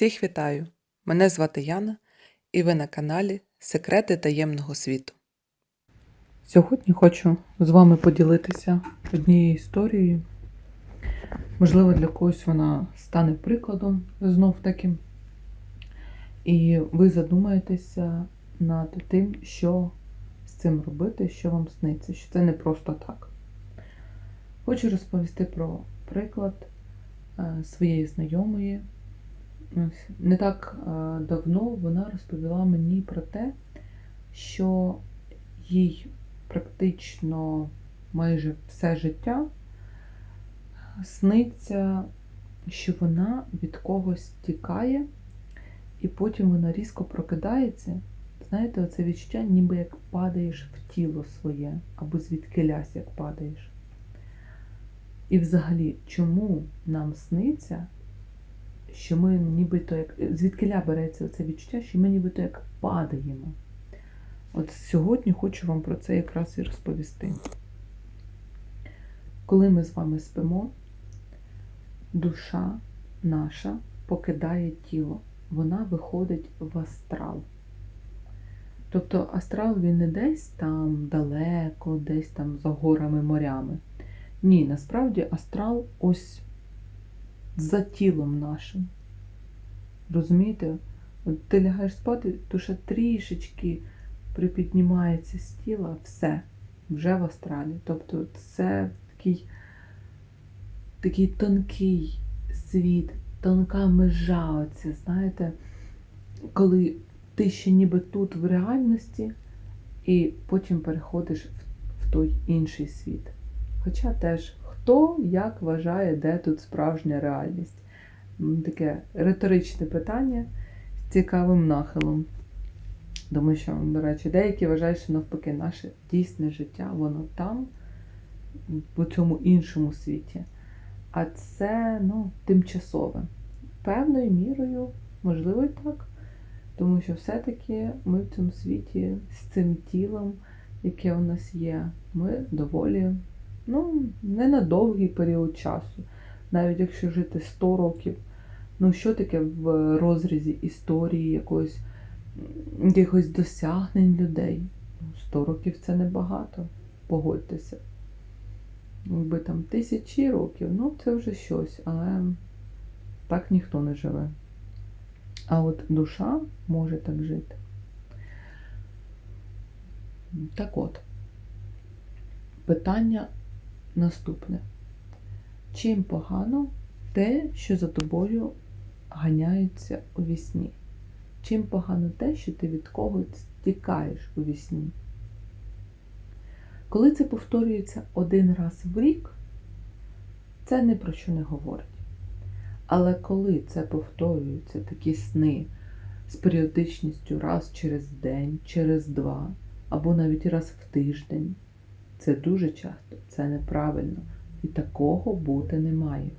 Всіх вітаю! Мене звати Яна, і ви на каналі Секрети таємного світу. Сьогодні хочу з вами поділитися однією історією. Можливо, для когось вона стане прикладом знов таки. І ви задумаєтеся над тим, що з цим робити, що вам сниться, що це не просто так. Хочу розповісти про приклад е, своєї знайомої. Ось, Не так е, давно вона розповіла мені про те, що їй практично майже все життя сниться, що вона від когось тікає, і потім вона різко прокидається. Знаєте, оце відчуття, ніби як падаєш в тіло своє, або звідкилясь, як падаєш. І взагалі, чому нам сниться, що ми нібито як. Звідкиля береться це відчуття, що ми нібито як падаємо. От сьогодні хочу вам про це якраз і розповісти. Коли ми з вами спимо, душа наша покидає тіло, вона виходить в астрал. Тобто астрал він не десь там далеко, десь там за горами морями. Ні, насправді астрал ось за тілом нашим. Розумієте? От ти лягаєш спати, душа трішечки припіднімається з тіла, все, вже в астралі. Тобто це такий, такий тонкий світ, тонка межа, оця, знаєте, коли ти ще ніби тут в реальності, і потім переходиш в, той інший світ. Хоча теж хто як вважає, де тут справжня реальність? Таке риторичне питання з цікавим нахилом. Тому що, до речі, деякі вважають, що навпаки, наше дійсне життя, воно там, в цьому іншому світі. А це ну, тимчасове. Певною мірою, можливо, і так. Тому що все-таки ми в цьому світі з цим тілом, яке у нас є, ми доволі ну, не на довгий період часу. Навіть якщо жити 100 років, ну що таке в розрізі історії якогось, якихось досягнень людей? 100 років це небагато, погодьтеся. Якби там тисячі років, ну це вже щось, але так ніхто не живе. А от душа може так жити. Так от, питання наступне. Чим погано те, що за тобою ганяються у вісні? Чим погано те, що ти від когось тікаєш у вісні? Коли це повторюється один раз в рік, це ні про що не говорить. Але коли це повторюються такі сни з періодичністю раз через день, через два, або навіть раз в тиждень, це дуже часто, це неправильно. І такого бути не має.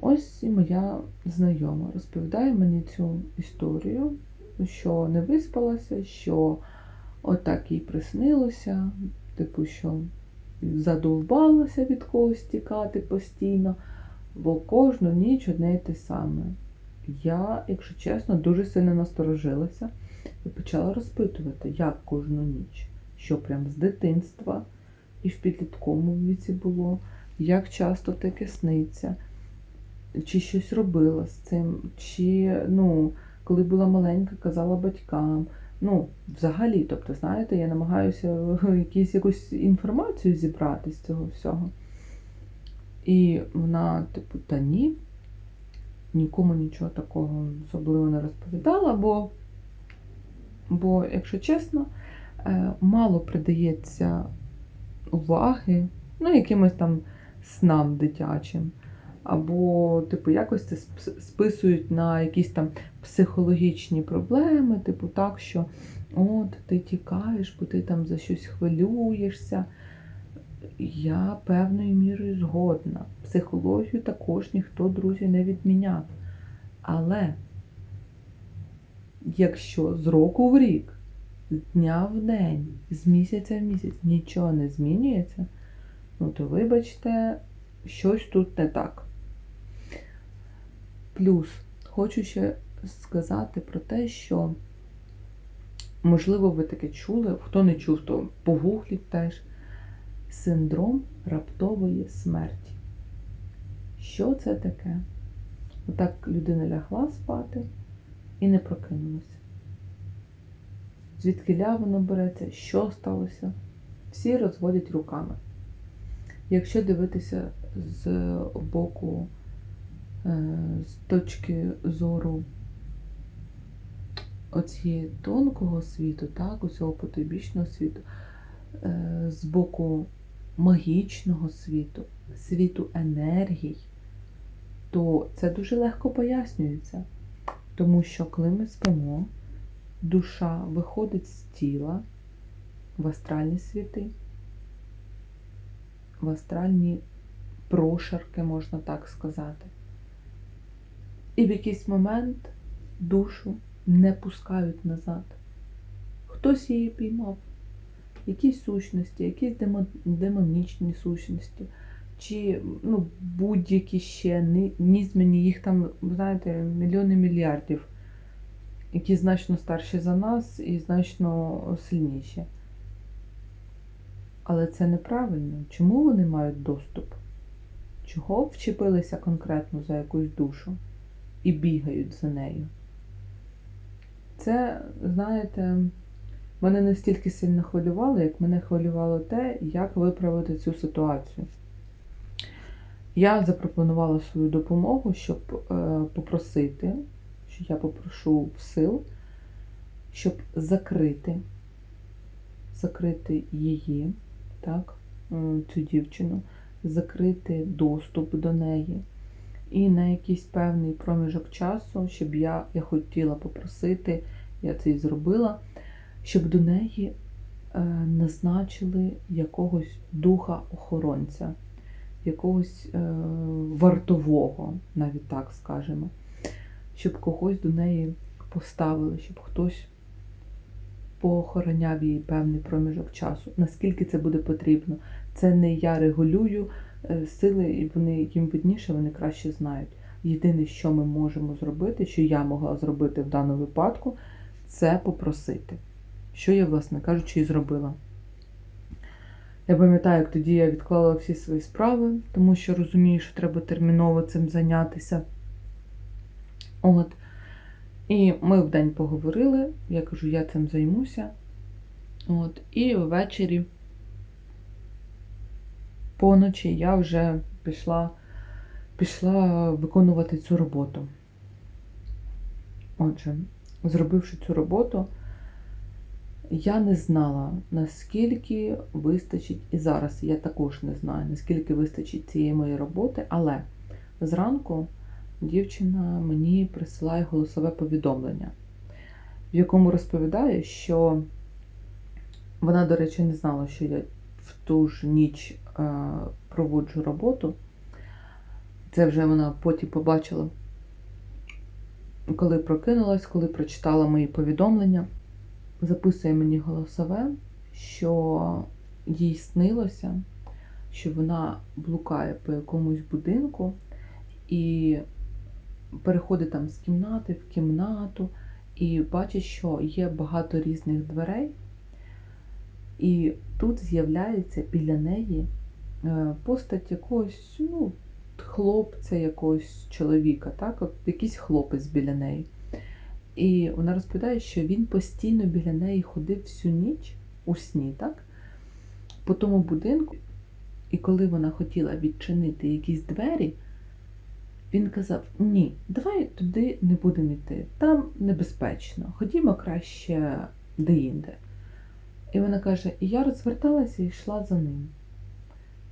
Ось і моя знайома розповідає мені цю історію, що не виспалася, що отак їй приснилося, типу, що задовбалася від когось тікати постійно, бо кожну ніч одне й те саме. Я, якщо чесно, дуже сильно насторожилася і почала розпитувати, як кожну ніч що прям з дитинства і в підлітковому віці було, як часто таке сниться, чи щось робила з цим, чи, ну, коли була маленька, казала батькам. Ну, взагалі, тобто, знаєте, я намагаюся якісь, якусь інформацію зібрати з цього всього. І вона, типу, та ні, нікому нічого такого особливо не розповідала, бо, бо якщо чесно, мало придається уваги, ну, якимось там снам дитячим. Або, типу, якось це списують на якісь там психологічні проблеми, типу, так, що от ти тікаєш, бо ти там за щось хвилюєшся. Я певною мірою згодна. Психологію також ніхто, друзі, не відміняв. Але якщо з року в рік дня в день, з місяця в місяць нічого не змінюється, ну то вибачте, щось тут не так. Плюс хочу ще сказати про те, що, можливо, ви таке чули, хто не чув, то погугліть теж синдром раптової смерті. Що це таке? Отак людина лягла спати і не прокинулася. Звідки воно береться, що сталося? Всі розводять руками. Якщо дивитися з боку, е, з точки зору оцієї тонкого світу, так, усього потойбічного світу, е, з боку магічного світу, світу енергій, то це дуже легко пояснюється. Тому що, коли ми спимо, душа виходить з тіла в астральні світи, в астральні прошарки, можна так сказати. І в якийсь момент душу не пускають назад. Хтось її піймав, якісь сущності, якісь демонічні сущності, чи ну, будь-які ще нізмені, їх там, знаєте, мільйони мільярдів, які значно старші за нас і значно сильніші. Але це неправильно. Чому вони мають доступ? Чого вчепилися конкретно за якусь душу і бігають за нею? Це, знаєте, мене не стільки сильно хвилювало, як мене хвилювало те, як виправити цю ситуацію. Я запропонувала свою допомогу, щоб е, попросити, що я попрошу в сил, щоб закрити, закрити її, так, цю дівчину, закрити доступ до неї. І на якийсь певний проміжок часу, щоб я я хотіла попросити, я це і зробила, щоб до неї е, назначили якогось духа-охоронця якогось е, вартового, навіть так скажемо, щоб когось до неї поставили, щоб хтось поохороняв її певний проміжок часу. Наскільки це буде потрібно? Це не я регулюю е, сили, і вони їм видніше, вони краще знають. Єдине, що ми можемо зробити, що я могла зробити в даному випадку, це попросити. Що я, власне кажучи, і зробила. Я пам'ятаю, як тоді я відклала всі свої справи, тому що розумію, що треба терміново цим зайнятися. От. І ми в день поговорили, я кажу, я цим займуся. От. І ввечері, поночі, я вже пішла, пішла виконувати цю роботу. Отже, зробивши цю роботу, я не знала, наскільки вистачить, і зараз я також не знаю, наскільки вистачить цієї моєї роботи, але зранку дівчина мені присилає голосове повідомлення, в якому розповідає, що вона, до речі, не знала, що я в ту ж ніч е, проводжу роботу. Це вже вона потім побачила, коли прокинулась, коли прочитала мої повідомлення записує мені голосове, що їй снилося, що вона блукає по якомусь будинку і переходить там з кімнати в кімнату, і бачить, що є багато різних дверей. І тут з'являється біля неї е, постать якогось ну, хлопця, якогось чоловіка, так? Якийсь хлопець біля неї. І вона розповідає, що він постійно біля неї ходив всю ніч у сні, так? По тому будинку. І коли вона хотіла відчинити якісь двері, він казав: Ні, давай туди не будемо йти, там небезпечно, ходімо краще деінде. І вона каже: я розверталася і йшла за ним.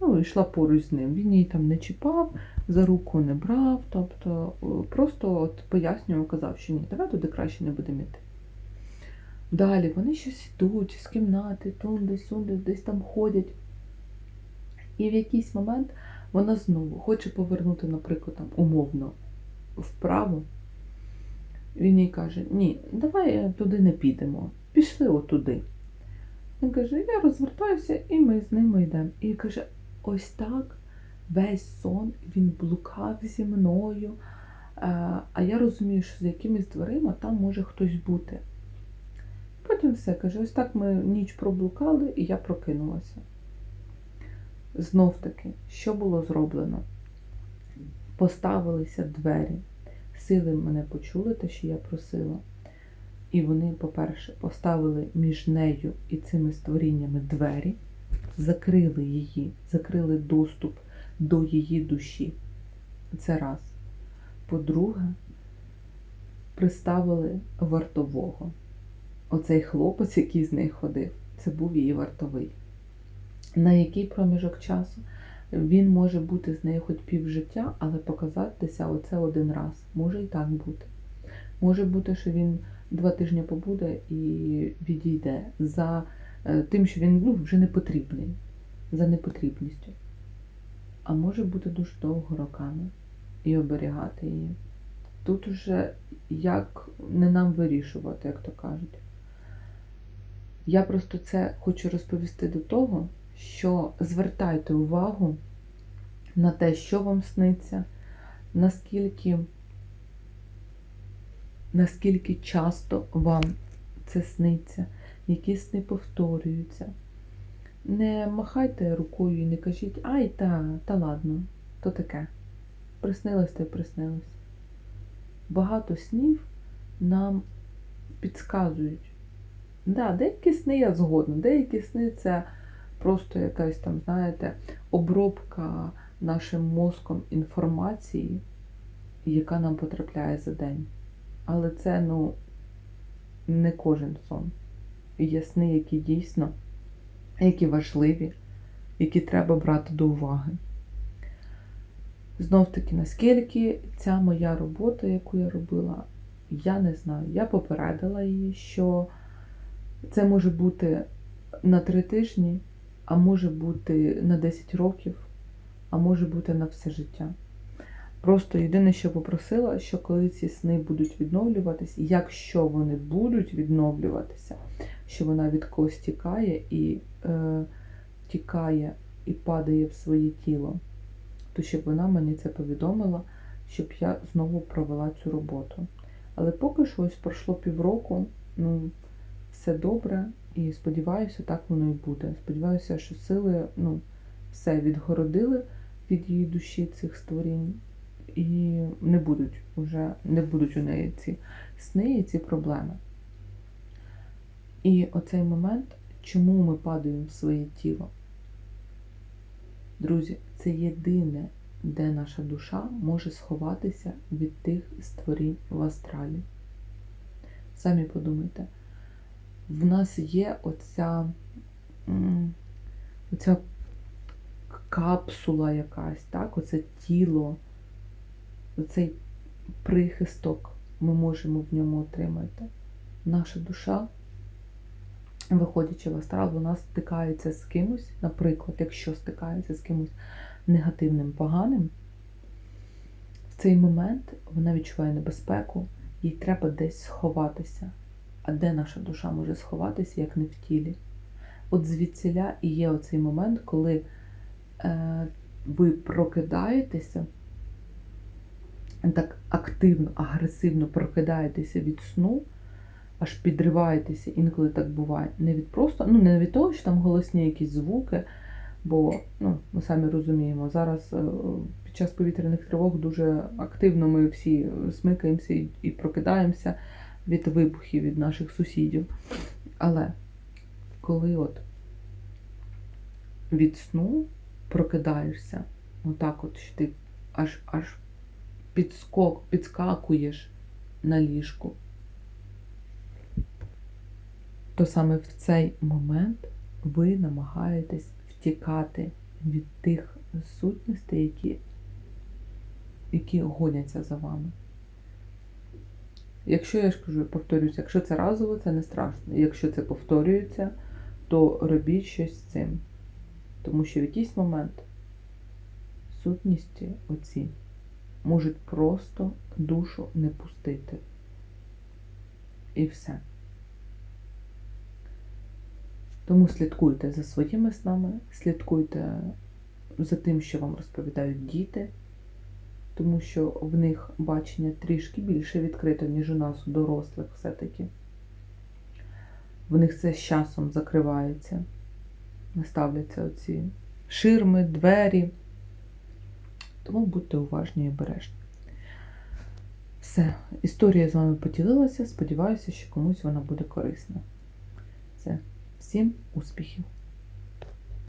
Ну, йшла поруч з ним. Він її там не чіпав, за руку не брав, тобто просто от пояснював, казав, що ні, давай туди краще не будемо йти. Далі вони щось йдуть з кімнати, туди, сюди, десь там ходять. І в якийсь момент вона знову хоче повернути, наприклад, там, умовно вправо. Він їй каже, ні, давай туди не підемо. Пішли отуди. Він каже, я розвертаюся, і ми з ними йдемо. І каже, ось так весь сон він блукав зі мною, Е, А я розумію, що з якимись дверима там може хтось бути. Потім все каже: ось так ми ніч проблукали, і я прокинулася. Знов таки, що було зроблено? Поставилися двері. Сили мене почули, те, що я просила. І вони, по-перше, поставили між нею і цими створіннями двері, закрили її, закрили доступ до її душі. Це раз. По-друге, приставили вартового. Оцей хлопець, який з нею ходив, це був її вартовий. На який проміжок часу він може бути з нею хоч півжиття, але показатися оце один раз. Може і так бути. Може бути, що він два тижні побуде і відійде за е, тим, що він ну, вже не потрібний, за непотрібністю. А може бути дуже довго роками і оберігати її. Тут уже як не нам вирішувати, як то кажуть. Я просто це хочу розповісти до того, що звертайте увагу на те, що вам сниться, наскільки, наскільки часто вам це сниться, які сни повторюються. Не махайте рукою і не кажіть, ай, та, та ладно, то таке. Приснилось та й приснилось. Багато снів нам підказують. Да, деякі сни я згодна, деякі сни це просто якась там, знаєте, обробка нашим мозком інформації, яка нам потрапляє за день. Але це, ну, не кожен сон. Є сни, які дійсно, які важливі, які треба брати до уваги. Знов таки, наскільки ця моя робота, яку я робила, я не знаю. Я попередила її, що це може бути на три тижні, а може бути на 10 років, а може бути на все життя. Просто єдине, що попросила, що коли ці сни будуть відновлюватися, якщо вони будуть відновлюватися, що вона від когось тікає і е, тікає і падає в своє тіло, то щоб вона мені це повідомила, щоб я знову провела цю роботу. Але поки що ось пройшло півроку, ну, все добре, і сподіваюся, так воно і буде. Сподіваюся, що сили ну, все відгородили від її душі цих створінь, і не будуть уже, не будуть у неї ці сни і ці проблеми. І оцей момент, чому ми падаємо в своє тіло? Друзі, це єдине, де наша душа може сховатися від тих створінь в астралі. Самі подумайте, в нас є оця, оця капсула якась, так? оце тіло, оцей прихисток ми можемо в ньому отримати. Наша душа, виходячи в астрал, вона стикається з кимось, наприклад, якщо стикається з кимось негативним, поганим, в цей момент вона відчуває небезпеку, їй треба десь сховатися. А де наша душа може сховатися, як не в тілі? От звідсіля і є оцей момент, коли е, ви прокидаєтеся, так активно, агресивно прокидаєтеся від сну, аж підриваєтеся, інколи так буває. Не від просто, ну не від того, що там голосні якісь звуки, бо ну, ми самі розуміємо, зараз е, під час повітряних тривог дуже активно ми всі смикаємося і прокидаємося від вибухів від наших сусідів. Але коли от від сну прокидаєшся, отак от, що ти аж аж підскок, підскакуєш на ліжку, то саме в цей момент ви намагаєтесь втікати від тих сутностей, які, які гоняться за вами. Якщо я ж кажу, повторюся, якщо це разово, це не страшно. Якщо це повторюється, то робіть щось з цим. Тому що в якийсь момент сутності оці можуть просто душу не пустити. І все. Тому слідкуйте за своїми снами, слідкуйте за тим, що вам розповідають діти. Тому що в них бачення трішки більше відкрито, ніж у нас у дорослих все-таки. В них це з часом закривається. Не ставляться оці ширми, двері. Тому будьте уважні і обережні. Все, історія з вами поділилася. Сподіваюся, що комусь вона буде корисна. Все, всім успіхів!